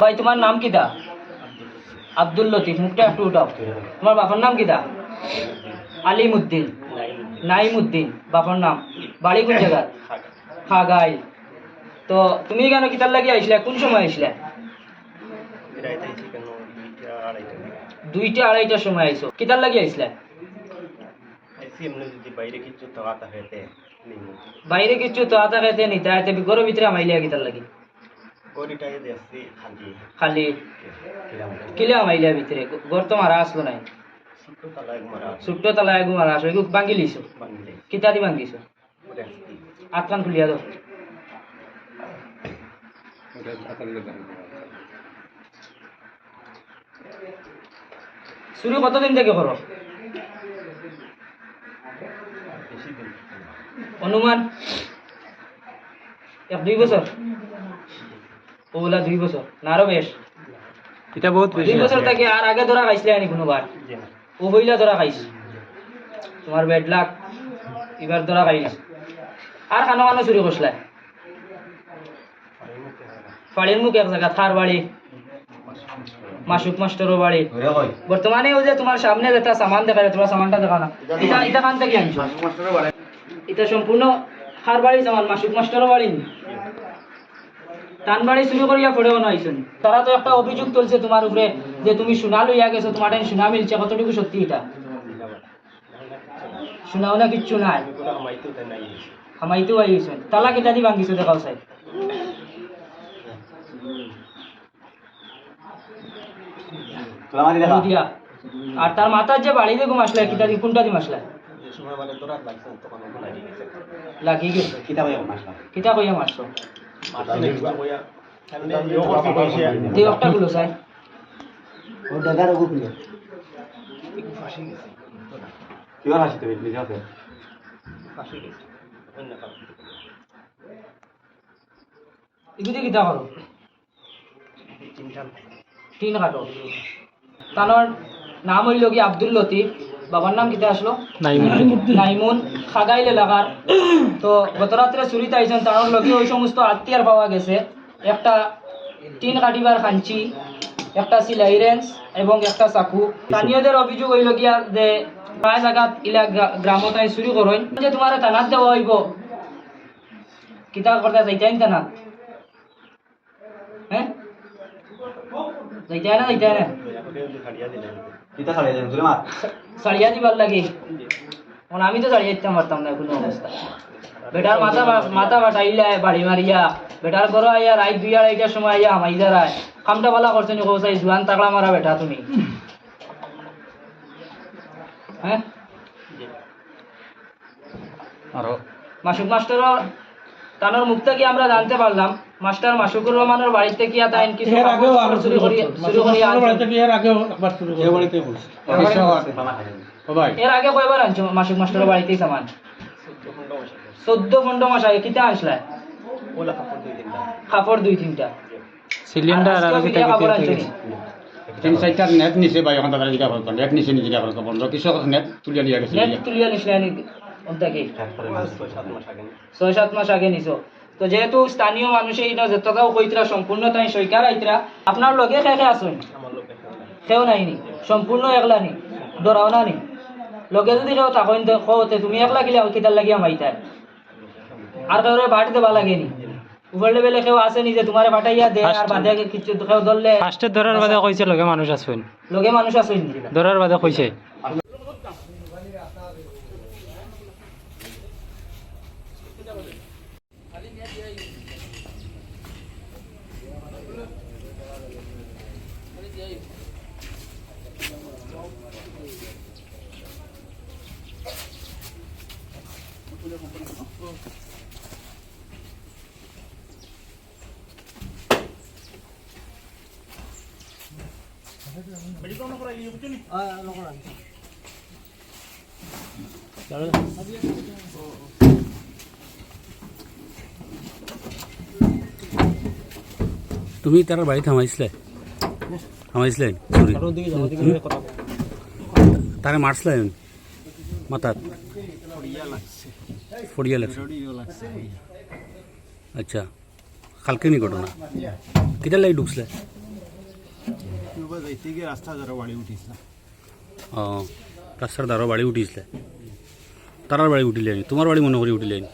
ভাই, তোমার নাম কিটা আব্দুল লতিফ, মুখটা একটু উঠাও। তোমার বাবার নাম কিটা আলিম উদ্দিন নাইম উদ্দিন বাবার নাম। বাড়ি কোন জায়গা খাগাই। তো তুমি কেন কিতার লাগি আইসলে? কোন সময় আইসলে? দুইটা আড়াইটার সময় আইসো কিতার লাগি আইসলে? বাইরে কিছু তো আতা খাইতে নিতে আইতে ঘরের ভিতরে আমাইলিয়া কিতার লাগি? খালি। খালি? কিলে ভিতরে? ঘর তো মারা আসলো নাই। ছোট্ট তালা এগু মারা আসো এগু ভাঙ্গি লিছো কিতা দি ভাঙ্গিছো আটকান খুলিয়া দাও। শুরু কতদিন থেকে করো? অনুমান। এক দুই বছর? ওগুলা দুই বছর। না আরও বেশ। এটা বহুত দুই বছর থেকে আর আগে ধরা খাইছিলে আনি কোনোবার? ও হইলা ধরা খাইছ। তোমার বেড লাখ এবার ধরা খাইছ আর খানো খানো চুরি করছিলা? ফাড়ির মুখ এক জায়গা থার বাড়ি। মাসুক মাস্টারও বাড়ি। বর্তমানে ও যে তোমার সামনে যেটা সামান দেখা যায় তোমার সামানটা দেখা না। এটা এটা কান থেকে আনছো? এটা সম্পূর্ণ হার বাড়ি সামান মাসুক মাস্টারও বাড়ি। টান বাড়ি শুরু করিয়া পড়েও না তারা তো একটা অভিযোগ তুলছে তোমার উপরে যে তুমি সোনা লইয়া গেছো তোমার টাইম সোনা মিলছে কতটুকু সত্যি এটা? শোনাও না কিচ্ছু নাই। হামাইতেও তালা কেটা দি ভাঙ্গিছো দেখাও সাই আর তার মাথার যে বাড়িতে ঘুম আসলে কিতা দি কোনটা দি মাসলা? যে সময় মানে তোরা লাগছে তখন ওগুলো লাগিয়ে গেছে লাগি গেছে কিতা কইয়া মারছো ফাঁসি ফাঁসি গেছে অন্য কারণ এগুলি কিতা করো তিন কাটো। তানোর নাম হইল কি আব্দুল লতিফ। বাবার নাম কিতা আসলো? নাইমুন খাগাইল এলাকার তো গত রাত্রে চুরিতে আইছেন তার লগে ওই সমস্ত আত্মীয়ার পাওয়া গেছে। একটা টিন কাটিবার খাঞ্চি একটা সিলাই রেঞ্জ এবং একটা চাকু। স্থানীয়দের অভিযোগ হইল গিয়া যে প্রায় জায়গাত ইলা গ্রা- গ্রামতায় চুরি করইন যে তোমার থানাত দেওয়া হইব। কিতা করতে যাইতাইন থানাত। হ্যাঁ যাইতাই না যাইতাই না দয়া করে যদি ছাড়িয়া দিলেন সারিয়া দিবার লাগে এখন আমি তো সারিয়া দিতে পারতাম না কোনো অবস্থা বেটার মাথা মাথা বাটাইলে বাড়ি মারিয়া বেটার ঘর আইয়া রাত দুই আড়াইটার সময় আইয়া হামাই দাঁড়ায় কামটা বালা করছে নি কৌসাই জুয়ান তাকলা মারা বেটা তুমি হ্যাঁ আরও মাসুক মাস্টার তানোর মুখ থেকে আমরা জানতে পারলাম? মাস্টার মাসুকুর রহমানের বাড়িতে কি তাই কিছু কাপড় চুরি করি চুরি করিয়া আনছেন। এর আগে কয়বার আনছো? মাসুক মাস্টারের বাড়িতেই সামান। চোদ্দ পনেরো মাস আগে কিতা আনছিলা? ওলা কাপড় দুই তিনটা। কাপড় দুই তিনটা। সিলিন্ডার আর কিতা কিতা? তিন চারটা নেট নিচে বা এখন এক নিচে নিচে যেটা করতাম পনেরো কিছু নেট তুলিয়া লিয়া গেছে। নেট তুলিয়া নিছিলা ছয় সাত মাস আগে নিছো। তো যেহেতু স্থানীয় মানুষে এই যতটাও কইতরা সম্পূর্ণ তাই সৈকার আইতরা আপনার লগে নাই। নি সম্পূর্ণ একলা নি ডরাও না নি লগে যদি কেউ তাকইন কওতে তুমি একলা কিলা কিতার লাগিয়া মাইতার আর কাউরে বাট দেবা লাগে নি উপর লেভেলে কেউ আসে নি যে তোমারে বাটাইয়া দে আর বাদে কিছু কেউ ধরলে ফার্স্টে ধরার বাদে কইছে লগে মানুষ আছেন লগে মানুষ আসেন নি? ধরার বাদে কইছে Balik ko na ko itu. iyok yun. Ah, ano ko rin. তুমি তার বাড়ি থামাইছিলে? থামাইছিলেন ছুরি তারে মারছিলেন ফড়িয়া লাগছে। আচ্ছা। কালকে নি ঘটনা? কিটা লাগি ঢুকছিলে? রাস্তার দ্বারা বাড়ি উঠিছিলে। তারার বাড়ি উঠিলেন। তোমার বাড়ি মনে করি উঠিলেন।